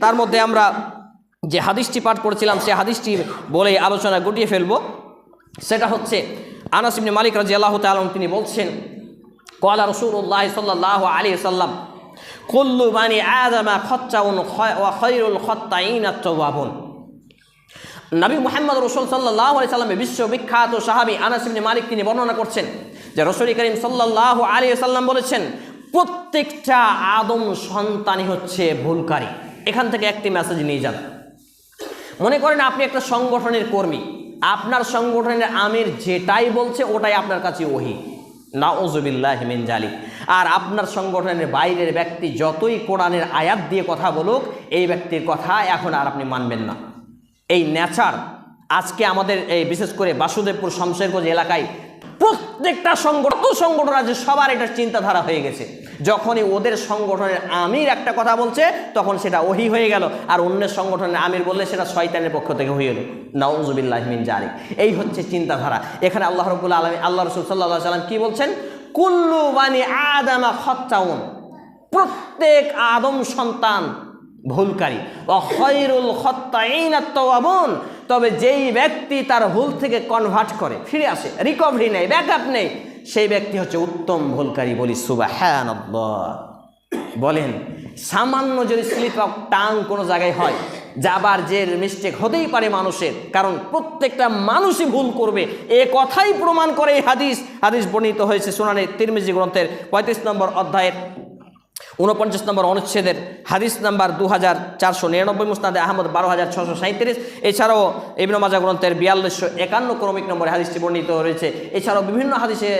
তার মধ্যে আমরা যে হাদিসটি পাঠ করেছিলাম সে হাদিসটি বলে আলোচনা গুটিয়ে ফেলব। সেটা হচ্ছে আনাস ইবনে মালিক রাজি আল্লাহ তালন তিনি বলছেন কলা রসুল্লাহ সাল্লাহ আলী সাল্লাম কুল্লু বানি আদামা খচ্চাউন ওয়া খৈরুল খত্তাইন নবী মোহাম্মদ রসুল সাল্লাহ আলি সাল্লামে বিশ্ববিখ্যাত সাহাবি আনাস ইবনে মালিক তিনি বর্ণনা করছেন যে, রসুল করিম সাল্লাহ আলী সাল্লাম বলেছেন প্রত্যেকটা আদম সন্তানই হচ্ছে ভুলকারী। এখান থেকে একটি মেসেজ নিয়ে যান। মনে করেন আপনি একটা সংগঠনের কর্মী। আপনার সংগঠনের আমির যেটাই বলছে, ওটাই আপনার কাছে ওহি। নাউজুবিল্লাহ মিন জালিক। আর আপনার সংগঠনের বাইরের ব্যক্তি যতই কোরআনের আয়াত দিয়ে কথা বলুক, এই ব্যক্তির কথা এখন আর আপনি মানবেন না। এই নেচার আজকে আমাদের এই বিশেষ করে বাসুদেবপুর শমশেরগঞ্জ এলাকায় প্রত্যেকটা সংগঠন সংগঠন আছে, সবার এটা চিন্তাধারা হয়ে গেছে। যখনই ওদের সংগঠনের আমির একটা কথা বলছে, তখন সেটা ওহি হয়ে গেল। আর অন্যের সংগঠনের আমির বললে সেটা শয়তানের পক্ষ থেকে হয়ে গেল নওজুবিল্লাহ মিন জারি এই হচ্ছে চিন্তাধারা। এখানে আল্লাহ রবুল্লা আলমী আল্লাহ রসুল সাল্লাহ সাল্লাম কি বলছেন? কুল্লু বানি আদামা খত্তাউন। প্রত্যেক আদম সন্তান ভুলকারী। অখৈরুল খত্তাইন আত্মাবন তবে যেই ব্যক্তি তার ভুল থেকে কনভার্ট করে, ফিরে আসে রিকভারি নেই ব্যাকআপ নেই সেই ব্যক্তি হচ্ছে উত্তম ভুলকারী বলি সুবাহ বলেন, সামান্য যদি স্লিপ অফ টাং কোনো জায়গায় হয়, যাবার যে মিস্টেক হতেই পারে মানুষের, কারণ প্রত্যেকটা মানুষই ভুল করবে। এ কথাই প্রমাণ করে এই হাদিস। হাদিস বর্ণিত হয়েছে সোনানি তিরমিজি গ্রন্থের পঁয়ত্রিশ নম্বর অধ্যায়ের উনপঞ্চাশ নম্বর অনুচ্ছেদের হাদিস নাম্বার দু হাজার চারশো নিরানব্বই মুস্তাদে আহমদ বারো হাজার ছশো সাঁত্রিশ এছাড়াও ইবন মাজা গ্রন্থের বিয়াল্লিশশো একান্ন ক্রমিক নম্বরে হাদিসটি বর্ণিত রয়েছে। এছাড়াও বিভিন্ন হাদিসে,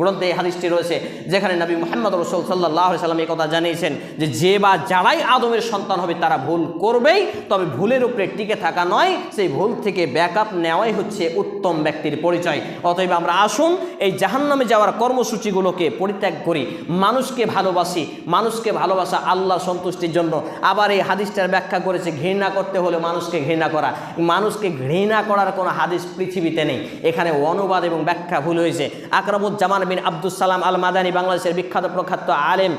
গ্রন্থে এই হাদিসটি রয়েছে, যেখানে নবী মোহাম্মদ রসুল সাল্লাহ সাল্লাম এই কথা জানিয়েছেন যে যে বা যারাই আদমের সন্তান হবে, তারা ভুল করবেই। তবে ভুলের উপরে টিকে থাকা নয়, সেই ভুল থেকে ব্যাকআপ নেওয়াই হচ্ছে উত্তম ব্যক্তির পরিচয়। অতএব আমরা আসুন, এই জাহান্নামে যাওয়ার কর্মসূচিগুলোকে পরিত্যাগ করি। মানুষকে ভালোবাসি মানুষকে ভালোবাসা আল্লাহ সন্তুষ্টির জন্য। আবার এই হাদিসটার ব্যাখ্যা করেছে, ঘৃণা করতে হলে মানুষকে ঘৃণা করা। মানুষকে ঘৃণা করার কোনো হাদিস পৃথিবীতে নেই। এখানে অনুবাদ এবং ব্যাখ্যা ভুল হয়েছে। আকরামুজ্জামান বিন আব্দুল সালাম আল মাদানী বাংলাদেশের বিখ্যাত প্রখ্যাত আলেম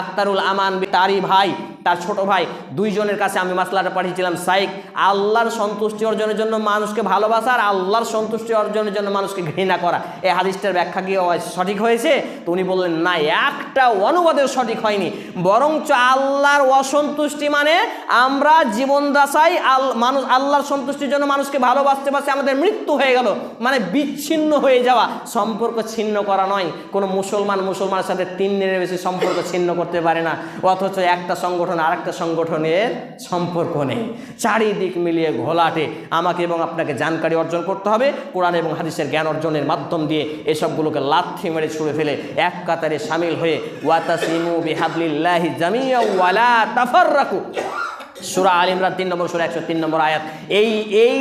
আক্তারুল আমান তারি ভাই তার ছোট ভাই দুইজনের কাছে আমি মাসলাটা পাঠিয়েছিলাম সাইক। আল্লাহর সন্তুষ্টি অর্জনের জন্য মানুষকে ভালোবাসা আর আল্লাহর সন্তুষ্টি অর্জনের জন্য মানুষকে ঘৃণা করা। এই হাদিসটার ব্যাখ্যা কি সঠিক হয়েছে? তো উনি বললেন, না, একটা অনুবাদেও সঠিক হয়নি। বরঞ্চ আল্লাহর অসন্তুষ্টি মানে আমরা জীবন দাসাই আল, মানুষ, আল্লাহর সন্তুষ্টির জন্য মানুষকে ভালোবাসতে পারছে আমাদের মৃত্যু হয়ে গেল। মানে বিচ্ছিন্ন হয়ে যাওয়া। সম্পর্ক ছিন্ন করা নয়। কোনো মুসলমান মুসলমানের সাথে তিন দিনের বেশি সম্পর্ক ছিন্ন করতে পারে না। অথচ একটা সংগঠন আর একটা সংগঠনের সম্পর্ক নেই। চারিদিক মিলিয়ে ঘোলাটে। আমাকে এবং আপনাকে জানকারি অর্জন করতে হবে। কোরআন এবং হাদিসের জ্ঞান অর্জনের মাধ্যম দিয়ে এসবগুলোকে লাথি মেরে ছুড়ে ফেলে এক কাতারে সামিল হয়ে ওয়াতাসিমু বিহাবলিল্লাহি জামিয়া ওয়ালা তাফাররাকু। সুরা আল ইমরান তিন নম্বর সুরা একশো তিন নম্বর আয়াত। এই এই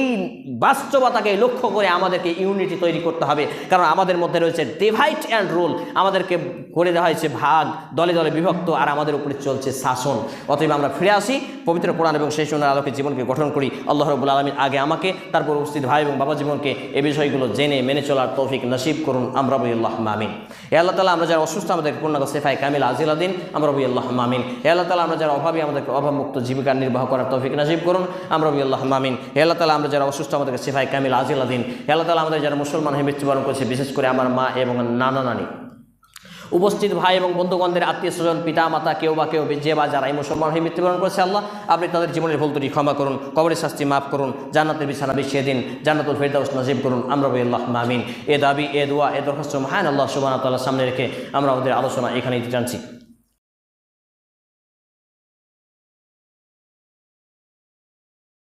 বাস্তবতাকে লক্ষ্য করে আমাদেরকে ইউনিটি তৈরি করতে হবে। কারণ আমাদের মধ্যে রয়েছে ডিভাইড অ্যান্ড রুল আমাদেরকে করে দেওয়া হয়েছে ভাগ, দলে দলে বিভক্ত, আর আমাদের উপরে চলছে শাসন। অতএব আমরা ফিরে আসি, পবিত্র কোরআন এবং সেই সুন্দর আলোকে জীবনকে গঠন করি। আল্লাহ রবুল আলমীর আগে আমাকে, তারপর উপস্থিত ভাই এবং বাবা জীবনকে এই বিষয়গুলো জেনে, মেনে চলার তৌফিক নসিব করুন। আমরা আল্লাহ মামিন এ আল্লাহ তালা আমরা যারা অসুস্থ আমাদের পূর্ণাঙ্গ সেফাই কামিল আজিলাদিন, আমরা বই আল্লাহ মামিন এ আল্লাহ তালা আমরা যারা অভাবী, আমাদেরকে অভাবমুক্ত জীবিকা নির্বাহ করার তৌফিক নসিব করুন। আমরা আল্লাহ মামিন হে আল্লাহ তালা আমরা যারা অসুস্থ, আমাদেরকে সেফাই কামিল আজিলাদিন হে আল্লাহ তালা আমাদের যারা মুসলমান হয়ে মৃত্যুবরণ করেছে, বিশেষ করে আমার মা এবং নানা নানি। উপস্থিত ভাই এবং বন্ধুগণদের আত্মীয় স্বজন পিতা মাতা কেউ বা কেউ, যে বা যারা এই মুসলমান হয়ে মৃত্যুবরণ করেছে, আল্লাহ, আপনি তাদের জীবনের ভুল ত্রুটি ক্ষমা করুন, কবরের শাস্তি মাফ করুন, জান্নাতের বিছানা বিছিয়ে দিন, জান্নাতুল ফেরদাউস নজিব করুন। আমরা আল্লাহ মামিন এ দাবি, এ দোয়া, এ দরখাস্ত মহান আল্লাহ সুবাহ সামনে রেখে আমরা আমাদের আলোচনা এখানেই জানছি।